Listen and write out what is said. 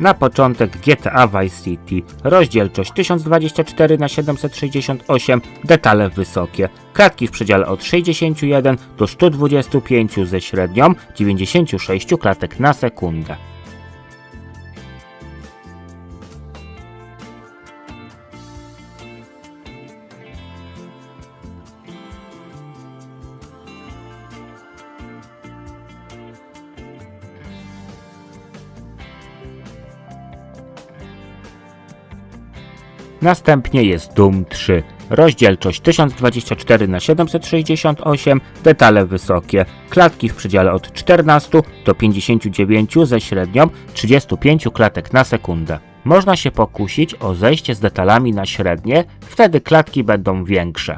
Na początek GTA Vice City. Rozdzielczość 1024 na 768, detale wysokie. Klatki w przedziale od 61 do 125 ze średnią 96 klatek na sekundę. Następnie jest Doom 3. Rozdzielczość 1024 na 768, detale wysokie. Klatki w przedziale od 14 do 59 ze średnią 35 klatek na sekundę. Można się pokusić o zejście z detalami na średnie, wtedy klatki będą większe.